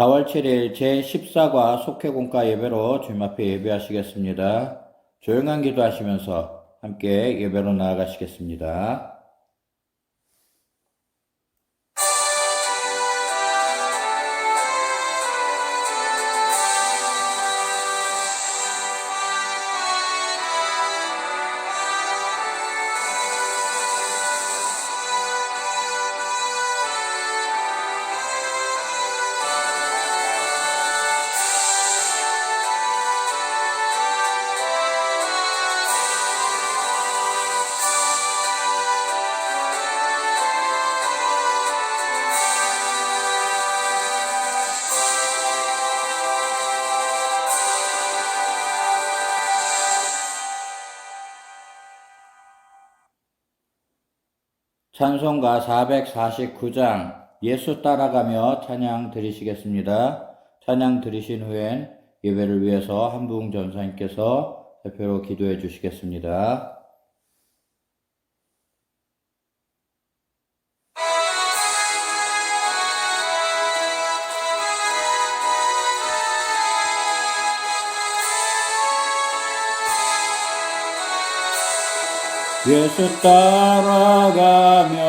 4월 7일 제14과 속회공과 예배로 주님 앞에 예배하시겠습니다. 조용한 기도하시면서 함께 예배로 나아가시겠습니다. 찬송가 449장 예수 따라가며 찬양 드리시겠습니다. 찬양 드리신 후엔 예배를 위해서 한부흥 전사님께서 대표로 기도해 주시겠습니다. 예수 따라가며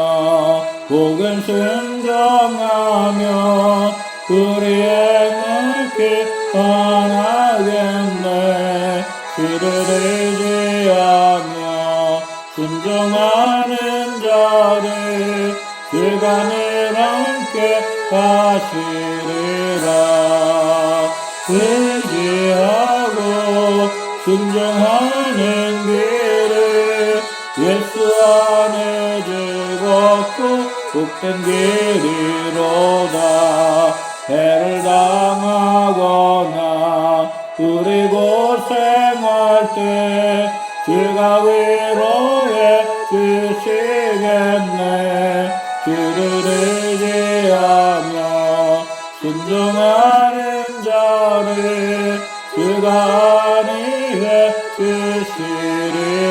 복은 순종하며 우리의 눈길 떠나겠네. 주를 의지하며 순종하는 자를 주간을 함께 하시리라 복된 길이로다. 해를 당하거나 우리 고생할 때 주가 위로해 주시겠네. 주를 의지하며 순종하는 자를 주가 안위해 주시리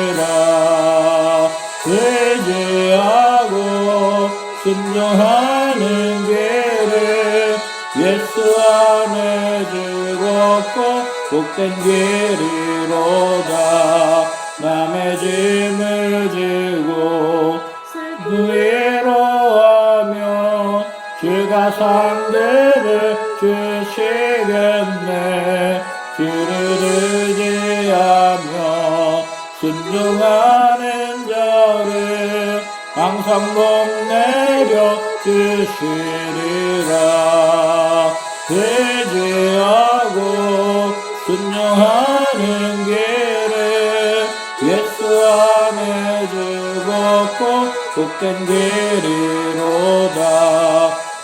순종하는 길을 예수 안에 즐겁고 복된 길이로다 남의 짐을 지고 위로하며 주가 상대를 주시겠네. 주를 의지하며 순종하는 자를 항상 복내 려 주시리라. 의지하고 순종하는 길을 예수 안에 즐겁고 복된 길이로다.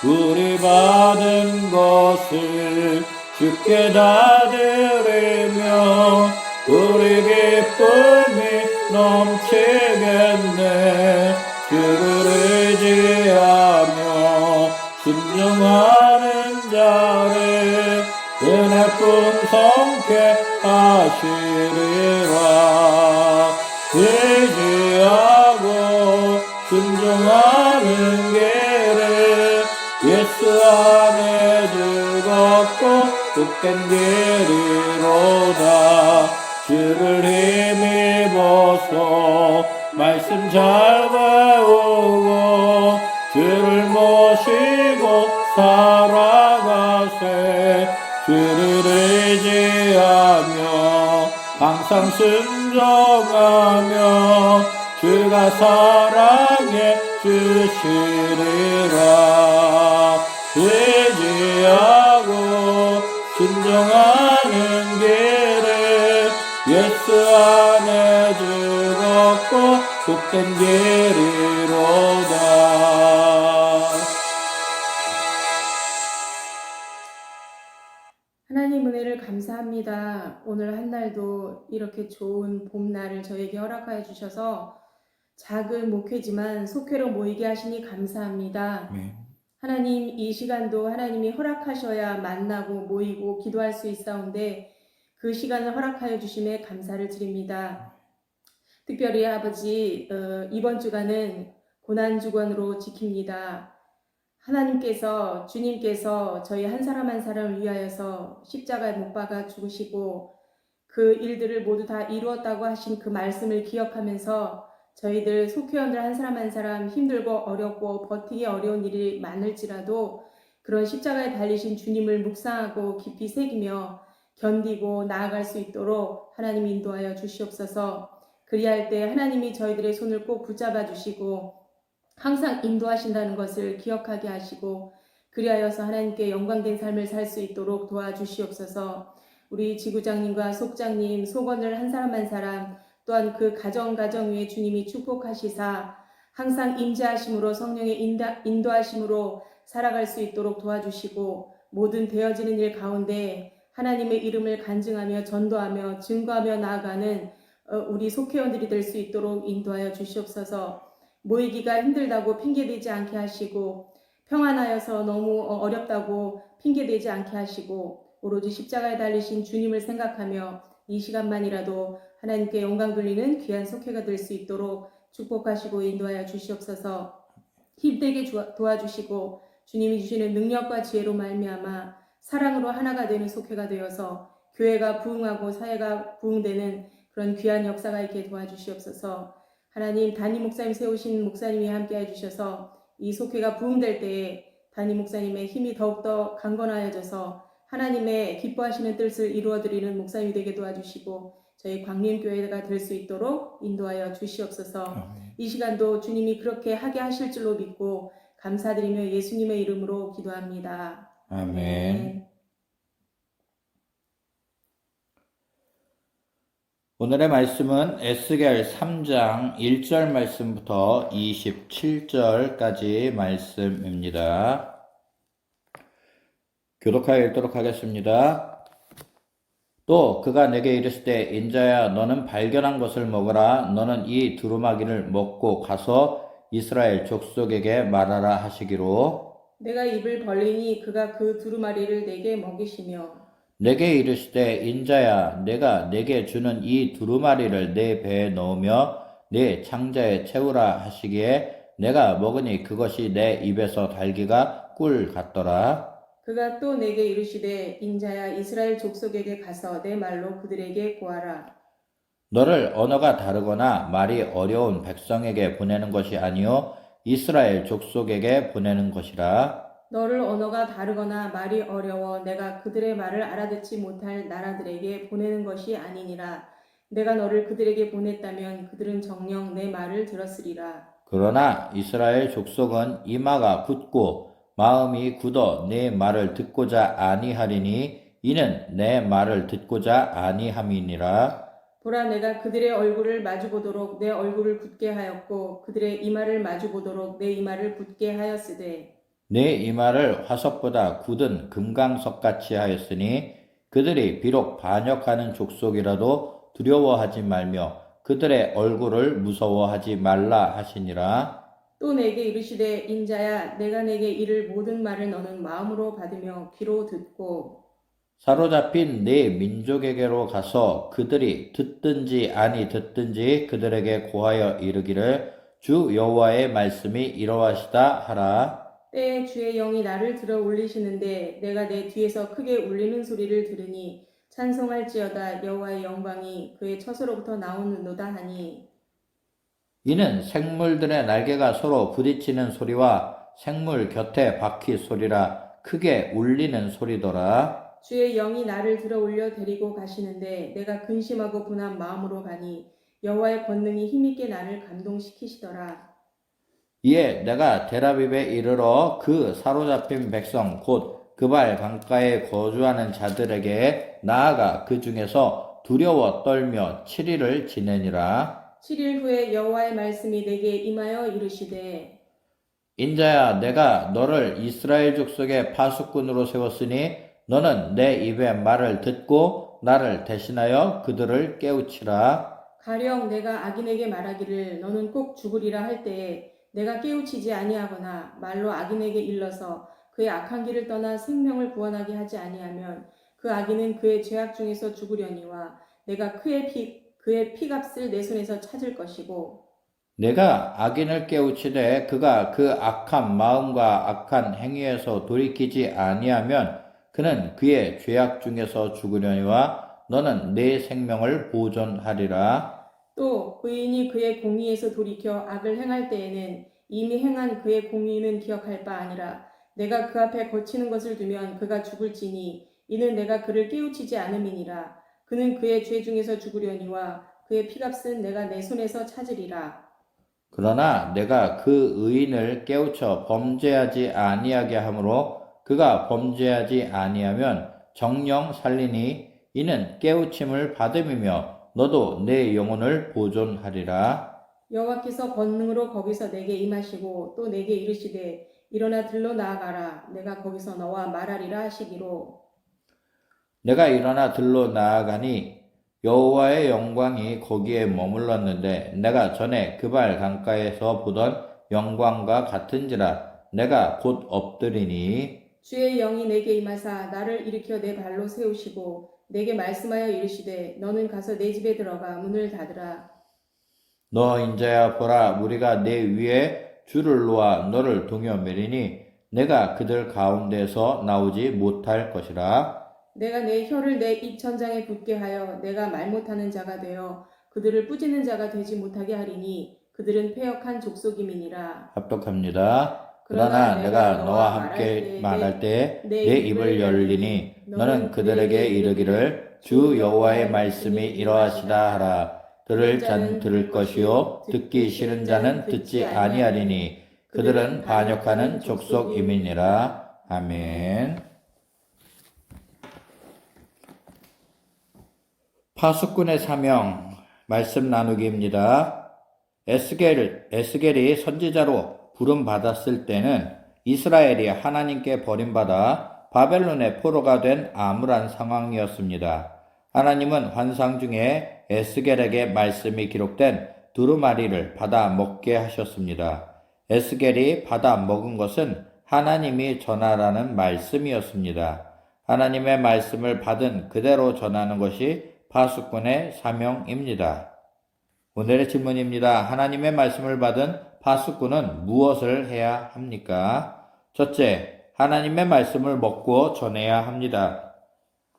우리 받은 것을 주께 다 드리며 우리 기쁨이 넘치겠네 풍성케 하시리라. 의지하고 순종하는 길을 예수 안에 즐겁고 복된 길이로다. 주를 힘입어서 말씀 잘배 항상 순종하며 주가 사랑해 주시리라 의지하고 순종하는 길을 예수 안에 즐겁고 복된 길이로다 하나님 은혜를 감사합니다. 오늘 한 날도 이렇게 좋은 봄날을 저에게 허락하여 주셔서 작은 목회지만 속회로 모이게 하시니 감사합니다. 하나님 이 시간도 하나님이 허락하셔야 만나고 모이고 기도할 수 있사온데 그 시간을 허락하여 주심에 감사를 드립니다. 특별히 아버지 어, 이번 주간은 고난 주간으로 지킵니다. 하나님께서 주님께서 저희 한 사람 한 사람을 위하여서 십자가에 못 박아 죽으시고 그 일들을 모두 다 이루었다고 하신 그 말씀을 기억하면서 저희들 속회원들 한 사람 한 사람 힘들고 어렵고 버티기 어려운 일이 많을지라도 그런 십자가에 달리신 주님을 묵상하고 깊이 새기며 견디고 나아갈 수 있도록 하나님 인도하여 주시옵소서. 그리할 때 하나님이 저희들의 손을 꼭 붙잡아 주시고 항상 인도하신다는 것을 기억하게 하시고 그리하여서 하나님께 영광된 삶을 살 수 있도록 도와주시옵소서. 우리 지구장님과 속장님, 속원을 한 사람 한 사람 또한 그 가정 가정 위에 주님이 축복하시사 항상 임재하심으로 성령의 인다, 인도하심으로 살아갈 수 있도록 도와주시고 모든 되어지는 일 가운데 하나님의 이름을 간증하며 전도하며 증거하며 나아가는 어, 우리 속회원들이 될 수 있도록 인도하여 주시옵소서. 모이기가 힘들다고 핑계대지 않게 하시고 평안하여서 너무 어, 어렵다고 핑계대지 않게 하시고 오로지 십자가에 달리신 주님을 생각하며 이 시간만이라도 하나님께 영광 돌리는 귀한 속회가 될 수 있도록 축복하시고 인도하여 주시옵소서. 힘들게 주- 도와주시고 주님이 주시는 능력과 지혜로 말미암아 사랑으로 하나가 되는 속회가 되어서 교회가 부흥하고 사회가 부흥되는 그런 귀한 역사가 있게 도와주시옵소서. 하나님 담임 목사님 세우신 목사님이 함께 해 주셔서 이 속회가 부흥될 때에 담임 목사님의 힘이 더욱더 강건하여져서 하나님의 기뻐하시는 뜻을 이루어드리는 목사님이 되게 도와주시고 저희 광림교회가 될 수 있도록 인도하여 주시옵소서. 이 시간도 주님이 그렇게 하게 하실 줄로 믿고 감사드리며 예수님의 이름으로 기도합니다. 아멘. 오늘의 말씀은 에스겔 3장 1절 말씀부터 27절까지 말씀입니다. 교독하여 읽도록 하겠습니다. 또 그가 내게 이르시되 인자야 너는 발견한 것을 먹으라. 너는 이 두루마기를 먹고 가서 이스라엘 족속에게 말하라 하시기로. 내가 입을 벌리니 그가 그 두루마리를 내게 먹이시며. 내게 이르시되 인자야 내가 내게 주는 이 두루마리를 내 배에 넣으며 내 창자에 채우라 하시기에 내가 먹으니 그것이 내 입에서 달기가 꿀 같더라 그가 또 내게 이르시되 인자야 이스라엘 족속에게 가서 내 말로 그들에게 고하라. 너를 언어가 다르거나 말이 어려운 백성에게 보내는 것이 아니요 이스라엘 족속에게 보내는 것이라. 너를 언어가 다르거나 말이 어려워 내가 그들의 말을 알아듣지 못할 나라들에게 보내는 것이 아니니라. 내가 너를 그들에게 보냈다면 그들은 정녕 내 말을 들었으리라. 그러나 이스라엘 족속은 이마가 굳고 마음이 굳어 내 말을 듣고자 아니하리니 이는 내 말을 듣고자 아니함이니라. 보라 내가 그들의 얼굴을 마주 보도록 내 얼굴을 굳게 하였고 그들의 이마를 마주 보도록 내 이마를 굳게 하였으되. 내 이마를 화석보다 굳은 금강석 같이 하였으니 그들이 비록 반역하는 족속이라도 두려워하지 말며 그들의 얼굴을 무서워하지 말라 하시니라 또 내게 이르시되 인자야 내가 내게 이를 모든 말을 너는 마음으로 받으며 귀로 듣고 사로잡힌 네 민족에게로 가서 그들이 듣든지 아니 듣든지 그들에게 고하여 이르기를 주 여호와의 말씀이 이러하시다 하라. 때에 주의 영이 나를 들어 올리시는데 내가 내 뒤에서 크게 울리는 소리를 들으니 찬송할지어다 여호와의 영광이 그의 처소로부터 나오는도다 하니 이는 생물들의 날개가 서로 부딪히는 소리와 생물 곁에 바퀴 소리라 크게 울리는 소리더라. 주의 영이 나를 들어 올려 데리고 가시는데 내가 근심하고 분한 마음으로 가니 여호와의 권능이 힘있게 나를 감동시키시더라. 이에 내가 데라빕에 이르러 그 사로잡힌 백성 곧 그발 강가에 거주하는 자들에게 나아가 그 중에서 두려워 떨며 7일을 지내니라 7일 후에 여호와의 말씀이 내게 임하여 이르시되 인자야 내가 너를 이스라엘 족속의 파수꾼으로 세웠으니 너는 내 입의 말을 듣고 나를 대신하여 그들을 깨우치라. 가령 내가 악인에게 말하기를 너는 꼭 죽으리라 할 때에 내가 깨우치지 아니하거나 말로 악인에게 일러서 그의 악한 길을 떠나 생명을 구원하게 하지 아니하면 그 악인은 그의 죄악 중에서 죽으려니와 내가 그의 피 그의 피값을 내 손에서 찾을 것이고 내가 악인을 깨우치되 그가 그 악한 마음과 악한 행위에서 돌이키지 아니하면 그는 그의 죄악 중에서 죽으려니와 너는 내 생명을 보존하리라. 또 의인이 그의 공의에서 돌이켜 악을 행할 때에는 이미 행한 그의 공의는 기억할 바 아니라 내가 그 앞에 거치는 것을 두면 그가 죽을지니 이는 내가 그를 깨우치지 않음이니라 그는 그의 죄 중에서 죽으려니와 그의 피값은 내가 내 손에서 찾으리라. 그러나 내가 그 의인을 깨우쳐 범죄하지 아니하게 하므로 그가 범죄하지 아니하면 정령 살리니 이는 깨우침을 받음이며 너도 내 영혼을 보존하리라. 여호와께서 권능으로 거기서 내게 임하시고 또 내게 이르시되 일어나 들러 나아가라. 내가 거기서 너와 말하리라 하시기로 내가 일어나 들로 나아가니 여호와의 영광이 거기에 머물렀는데 내가 전에 그발 강가에서 보던 영광과 같은지라 내가 곧 엎드리니. 주의 영이 내게 임하사 나를 일으켜 내 발로 세우시고 내게 말씀하여 이르시되 너는 가서 내 집에 들어가 문을 닫으라. 너 인자야 보라 우리가 내 위에 줄을 놓아 너를 동여 매리니 내가 그들 가운데서 나오지 못할 것이라 내가 내 혀를 내 입 천장에 붙게 하여 내가 말 못하는 자가 되어 그들을 뿌지는 자가 되지 못하게 하리니 그들은 패역한 족속임이니라 합독합니다. 그러나 내가 너와 함께 말할 때내 입을 열리니 너는 그들에게 이르기를 주 여호와의 말씀이 이러하시다 하라. 들을 자는 들을 것이요 듣기 싫은 자는 듣지 아니하리니 그들은 반역하는 족속임이니라. 아멘. 파수꾼의 사명 말씀 나누기입니다. 에스겔 에스겔이 선지자로 부름 받았을 때는 이스라엘이 하나님께 버림받아 바벨론의 포로가 된 암울한 상황이었습니다. 하나님은 환상 중에 에스겔에게 말씀이 기록된 두루마리를 받아 먹게 하셨습니다. 에스겔이 받아 먹은 것은 하나님이 전하라는 말씀이었습니다. 하나님의 말씀을 받은 그대로 전하는 것이 파수꾼의 사명입니다. 오늘의 질문입니다. 하나님의 말씀을 받은 파수꾼은 무엇을 해야 합니까? 첫째, 하나님의 말씀을 먹고 전해야 합니다.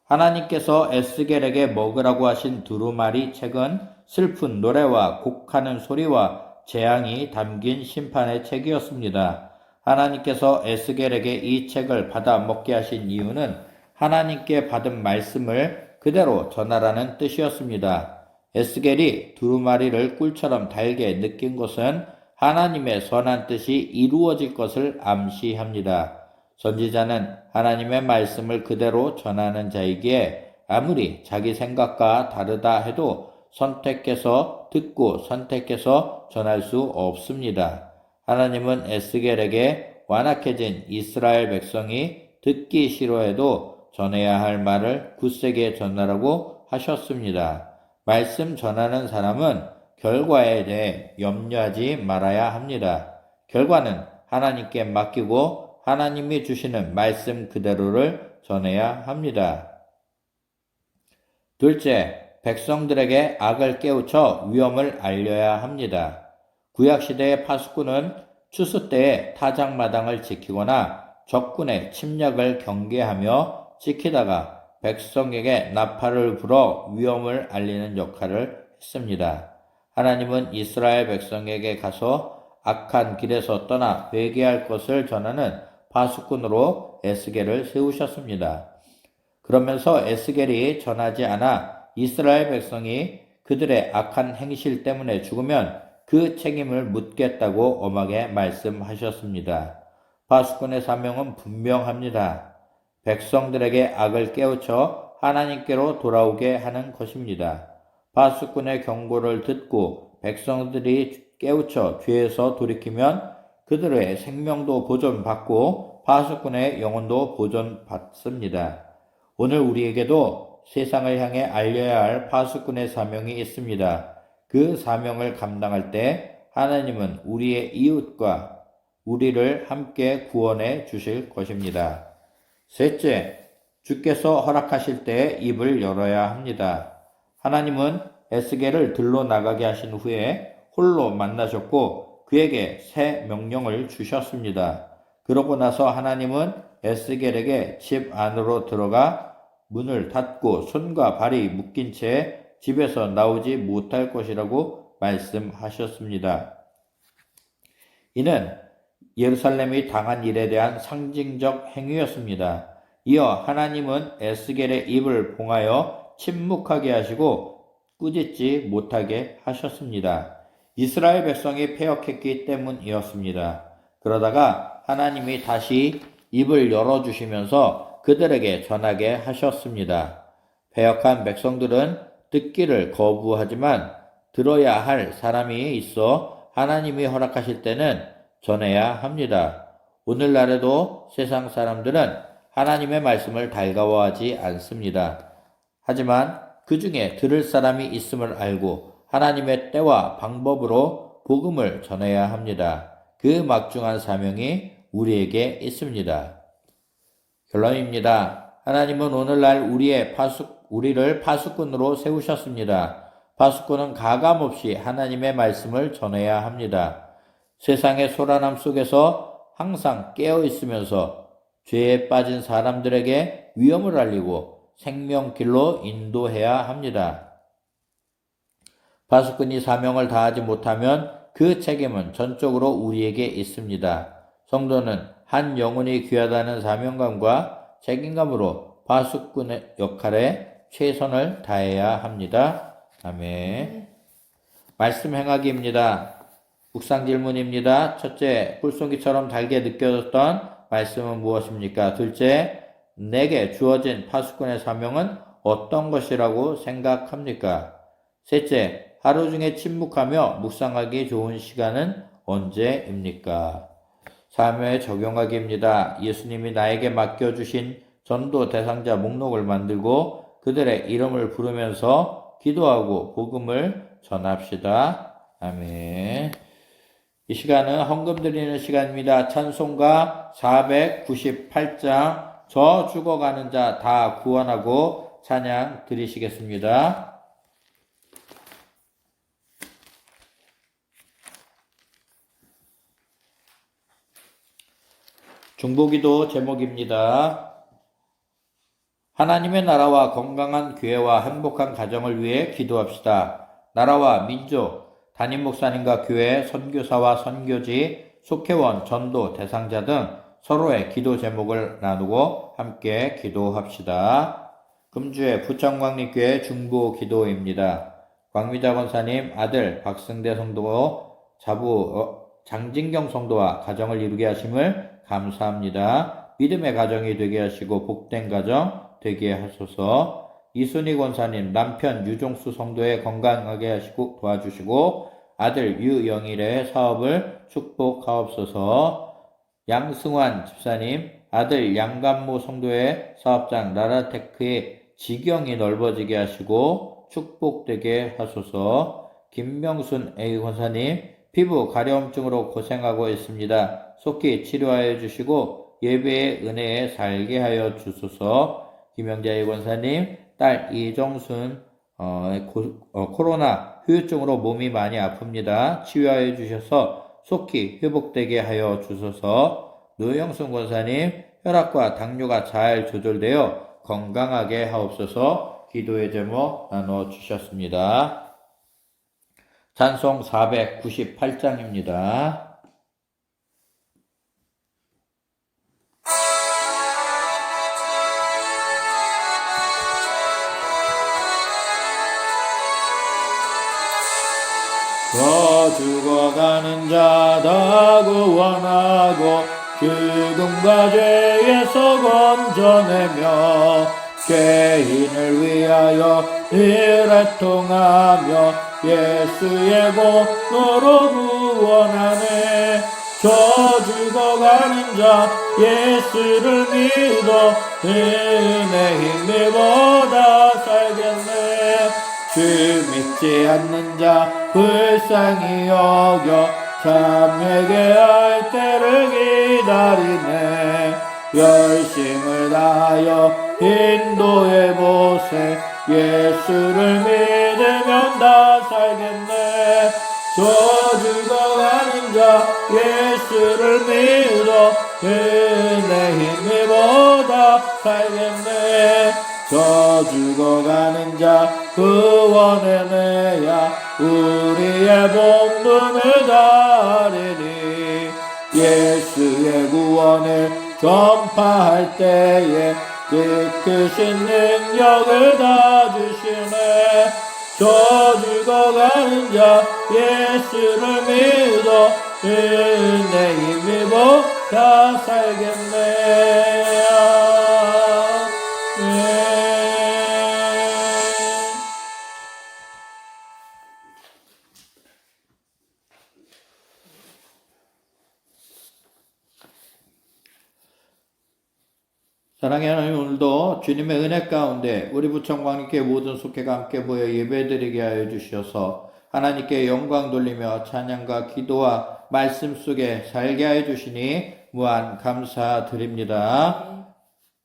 하나님께서 에스겔에게 먹으라고 하신 두루마리 책은 슬픈 노래와 곡하는 소리와 재앙이 담긴 심판의 책이었습니다. 하나님께서 에스겔에게 이 책을 받아 먹게 하신 이유는 하나님께 받은 말씀을 그대로 전하라는 뜻이었습니다. 에스겔이 두루마리를 꿀처럼 달게 느낀 것은 하나님의 선한 뜻이 이루어질 것을 암시합니다. 선지자는 하나님의 말씀을 그대로 전하는 자이기에 아무리 자기 생각과 다르다 해도 선택해서 듣고 선택해서 전할 수 없습니다. 하나님은 에스겔에게 완악해진 이스라엘 백성이 듣기 싫어해도 전해야 할 말을 굳세게 전하라고 하셨습니다. 말씀 전하는 사람은 결과에 대해 염려하지 말아야 합니다. 결과는 하나님께 맡기고 하나님이 주시는 말씀 그대로를 전해야 합니다. 둘째, 백성들에게 악을 깨우쳐 위험을 알려야 합니다. 구약시대의 파수꾼은 추수 때에 타작마당을 지키거나 적군의 침략을 경계하며 지키다가 백성에게 나팔을 불어 위험을 알리는 역할을 했습니다. 하나님은 이스라엘 백성에게 가서 악한 길에서 떠나 회개할 것을 전하는 파수꾼으로 에스겔을 세우셨습니다. 그러면서 에스겔이 전하지 않아 이스라엘 백성이 그들의 악한 행실 때문에 죽으면 그 책임을 묻겠다고 엄하게 말씀하셨습니다. 파수꾼의 사명은 분명합니다. 백성들에게 악을 깨우쳐 하나님께로 돌아오게 하는 것입니다. 파수꾼의 경고를 듣고 백성들이 깨우쳐 죄에서 돌이키면 그들의 생명도 보존받고 파수꾼의 영혼도 보존받습니다. 오늘 우리에게도 세상을 향해 알려야 할 파수꾼의 사명이 있습니다. 그 사명을 감당할 때 하나님은 우리의 이웃과 우리를 함께 구원해 주실 것입니다. 셋째, 주께서 허락하실 때 입을 열어야 합니다. 하나님은 에스겔을 들러 나가게 하신 후에 홀로 만나셨고 그에게 새 명령을 주셨습니다. 그러고 나서 하나님은 에스겔에게 집 안으로 들어가 문을 닫고 손과 발이 묶인 채 집에서 나오지 못할 것이라고 말씀하셨습니다. 이는 예루살렘이 당한 일에 대한 상징적 행위였습니다. 이어 하나님은 에스겔의 입을 봉하여 침묵하게 하시고 꾸짖지 못하게 하셨습니다. 이스라엘 백성이 패역했기 때문이었습니다. 그러다가 하나님이 다시 입을 열어주시면서 그들에게 전하게 하셨습니다. 패역한 백성들은 듣기를 거부하지만 들어야 할 사람이 있어 하나님이 허락하실 때는 전해야 합니다. 오늘날에도 세상 사람들은 하나님의 말씀을 달가워하지 않습니다. 하지만 그 중에 들을 사람이 있음을 알고 하나님의 때와 방법으로 복음을 전해야 합니다. 그 막중한 사명이 우리에게 있습니다. 결론입니다. 하나님은 오늘날 우리의 파수, 우리를 파수꾼으로 세우셨습니다. 파수꾼은 가감없이 하나님의 말씀을 전해야 합니다. 세상의 소란함 속에서 항상 깨어 있으면서 죄에 빠진 사람들에게 위험을 알리고 생명길로 인도해야 합니다. 파수꾼이 사명을 다하지 못하면 그 책임은 전적으로 우리에게 있습니다. 성도는 한 영혼이 귀하다는 사명감과 책임감으로 파수꾼의 역할에 최선을 다해야 합니다. 아멘. 말씀 행하기입니다. 묵상 질문입니다. 첫째, 불송이처럼 달게 느껴졌던 말씀은 무엇입니까? 둘째, 내게 주어진 파수꾼의 사명은 어떤 것이라고 생각합니까? 셋째, 하루 중에 침묵하며 묵상하기 좋은 시간은 언제입니까? 사명에 적용하기입니다. 예수님이 나에게 맡겨주신 전도 대상자 목록을 만들고 그들의 이름을 부르면서 기도하고 복음을 전합시다. 아멘. 이 시간은 헌금 드리는 시간입니다. 찬송가 498장 저 죽어가는 자 다 구원하고 찬양 드리시겠습니다. 중보기도 제목입니다. 하나님의 나라와 건강한 교회와 행복한 가정을 위해 기도합시다. 나라와 민족, 담임 목사님과 교회, 선교사와 선교지, 속회원, 전도, 대상자 등 서로의 기도 제목을 나누고 함께 기도합시다. 금주의 부천광립교회 중보 기도입니다. 광미자 권사님 아들 박승대 성도 자부 어, 장진경 성도와 가정을 이루게 하심을 감사합니다. 믿음의 가정이 되게 하시고 복된 가정 되게 하소서. 이순희 권사님 남편 유종수 성도의 건강하게 하시고 도와주시고 아들 유영일의 사업을 축복하옵소서. 양승환 집사님 아들 양감모 성도의 사업장 나라테크의 지경이 넓어지게 하시고 축복되게 하소서. 김명순 A 권사님 피부 가려움증으로 고생하고 있습니다. 속히 치료하여 주시고 예배의 은혜에 살게 하여 주소서. 김영자 A 권사님 딸 이정순 어, 고, 어, 코로나 후유증으로 몸이 많이 아픕니다. 치유하여 주셔서 속히 회복되게 하여 주소서. 노영순 권사님 혈압과 당뇨가 잘 조절되어 건강하게 하옵소서. 기도의 제목 나눠 주셨습니다. 찬송 498장입니다. 저 죽어가는 자다 구원하고 죽음과 죄에서 건져내며 개인을 위하여 일해통하며 예수의 공로로 구원하네. 저 죽어가는 자 예수를 믿어 은혜 힘입어다 살겠네. 주 믿지 않는 자 불쌍히 여겨 참에게 할 때를 기다리네. 열심을 다하여 인도의 보세 예수를 믿으면 다 살겠네. 저 죽어가는 자 예수를 믿어 그내 힘이보다 살겠네. 저 죽어가는 자 구원해 내야 우리의 본분을 다리니 예수의 구원을 전파할 때에 그 크신 능력을 다 주시네 저 죽어가는 자 예수를 믿어 은혜 힘입어 다 살겠네 사랑의 하나님 오늘도 주님의 은혜 가운데 우리 부총광님께 모든 속회가 함께 모여 예배드리게 하여 주셔서 하나님께 영광 돌리며 찬양과 기도와 말씀 속에 살게 하여 주시니 무한 감사드립니다.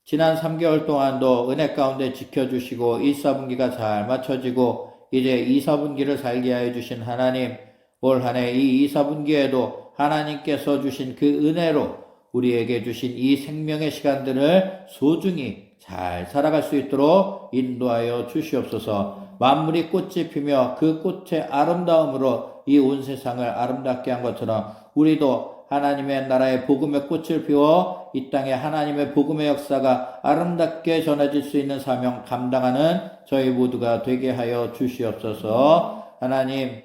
지난 3개월 동안도 은혜 가운데 지켜주시고 1, 4분기가 잘 맞춰지고 이제 2, 4분기를 살게 하여 주신 하나님 올 한해 이 2, 4분기에도 하나님께서 주신 그 은혜로 우리에게 주신 이 생명의 시간들을 소중히 잘 살아갈 수 있도록 인도하여 주시옵소서. 만물이 꽃이 피며 그 꽃의 아름다움으로 이 온 세상을 아름답게 한 것처럼 우리도 하나님의 나라의 복음의 꽃을 피워 이 땅에 하나님의 복음의 역사가 아름답게 전해질 수 있는 사명 감당하는 저희 모두가 되게 하여 주시옵소서. 하나님,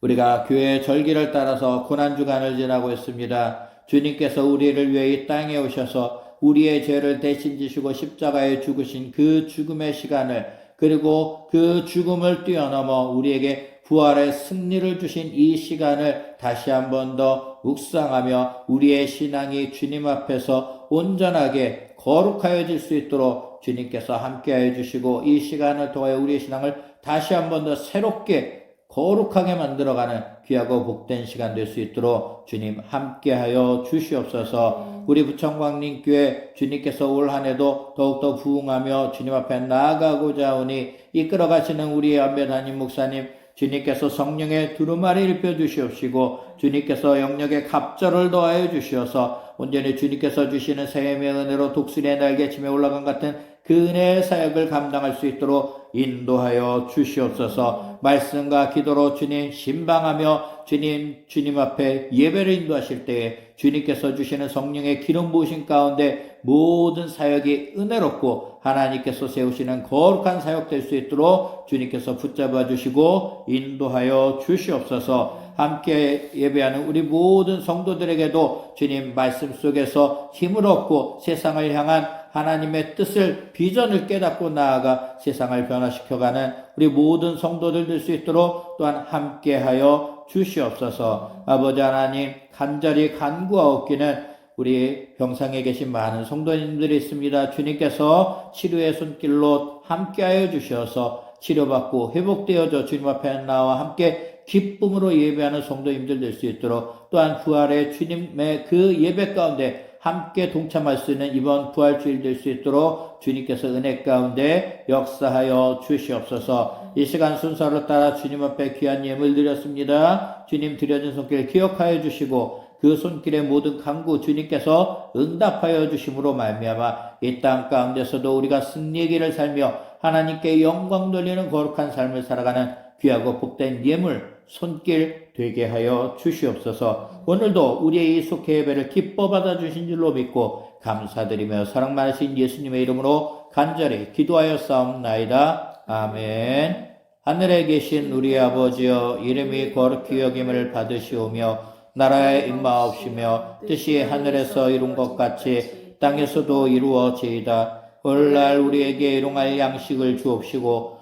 우리가 교회의 절기를 따라서 고난주간을 지나고 있습니다. 주님께서 우리를 위해 이 땅에 오셔서 우리의 죄를 대신 지시고 십자가에 죽으신 그 죽음의 시간을 그리고 그 죽음을 뛰어넘어 우리에게 부활의 승리를 주신 이 시간을 다시 한 번 더 묵상하며 우리의 신앙이 주님 앞에서 온전하게 거룩하여질 수 있도록 주님께서 함께하여 주시고 이 시간을 통하여 우리의 신앙을 다시 한 번 더 새롭게 거룩하게 만들어가는 귀하고 복된 시간 될 수 있도록 주님 함께하여 주시옵소서. 우리 부천광림 교회 주님께서 올 한해도 더욱더 부흥하며 주님 앞에 나아가고자 하오니 이끌어 가시는 우리 안배 담임 목사님 주님께서 성령의 두루마리 입혀 주시옵시고 주님께서 영역의 갑절을 더하여 주시어서 온전히 주님께서 주시는 새해의 은혜로 독수리의 날개침에 올라간 같은 그 은혜의 사역을 감당할 수 있도록 인도하여 주시옵소서. 말씀과 기도로 주님 신방하며 주님 주님 앞에 예배를 인도하실 때에 주님께서 주시는 성령의 기름 부으신 가운데 모든 사역이 은혜롭고 하나님께서 세우시는 거룩한 사역 될 수 있도록 주님께서 붙잡아 주시고 인도하여 주시옵소서. 함께 예배하는 우리 모든 성도들에게도 주님 말씀 속에서 힘을 얻고 세상을 향한 하나님의 뜻을 비전을 깨닫고 나아가 세상을 변화시켜가는 우리 모든 성도들 될 수 있도록 또한 함께하여 주시옵소서 아버지 하나님 간절히 간구하옵기는 우리 병상에 계신 많은 성도님들이 있습니다. 주님께서 치료의 손길로 함께하여 주셔서 치료받고 회복되어져 주님 앞에 나와 함께 기쁨으로 예배하는 성도님들 될 수 있도록 또한 부활의 주님의 그 예배 가운데 함께 동참할 수 있는 이번 부활주일 될 수 있도록 주님께서 은혜 가운데 역사하여 주시옵소서 이 시간 순서를 따라 주님 앞에 귀한 예물 드렸습니다. 주님 드려진 손길 기억하여 주시고 그 손길의 모든 강구 주님께서 응답하여 주심으로 말미암아 이 땅 가운데서도 우리가 승리의 길을 살며 하나님께 영광 돌리는 거룩한 삶을 살아가는 귀하고 복된 예물 손길 되게 하여 주시옵소서. 오늘도 우리의 이 속회 예배를 기뻐 받아 주신 줄로 믿고 감사드리며 사랑 많으신 예수님의 이름으로 간절히 기도하여 싸움나이다. 아멘. 하늘에 계신 우리 아버지여 이름이 거룩히 여김을 받으시오며 나라의 임마옵시며 뜻이 하늘에서 이룬 것 같이 땅에서도 이루어지이다. 오늘날 우리에게 일용할 양식을 주옵시고